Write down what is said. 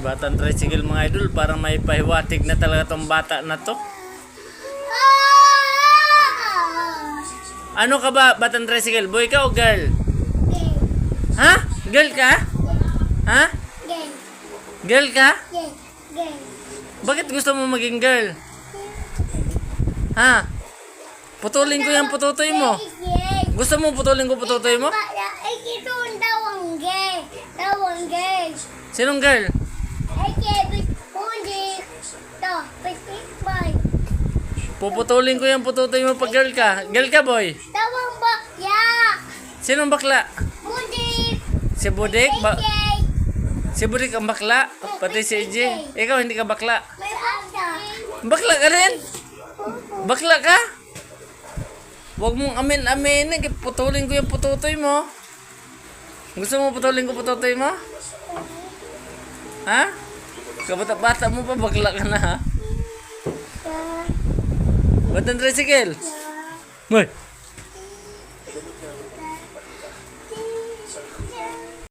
Batang tricycle mga idol, parang may pahiwatig na talaga tong bata na to. Ano ka ba, Batang tricycle? Boy ka o girl? Ha? Girl ka? Ha? Girl ka? Bakit gusto mo maging girl? Ha? Putulin ko yung pututoy mo. Gusto mo putulin ko pututoy mo? Ito ang dawang gay. Dawang gay. Sinong girl? Ay, kebit. Hindi. To, petit boy. Puputulin ko yung pututoy mo pag girl ka. Girl ka, boy. Dawang bakya. Sinong bakla? Hindi. Si Budik? Ba si Budik ang bakla. Pati si EJ. Ikaw hindi ka bakla. Bakla ka rin? Bakla ka? Huwag mong amin-amin. Putulin ko yung pututoy mo. Gusto mo putulin ko pututoy mo? Ha? Kabata-bata mo pa, bakla ka na ha? Ba't ang tricycle? Boy,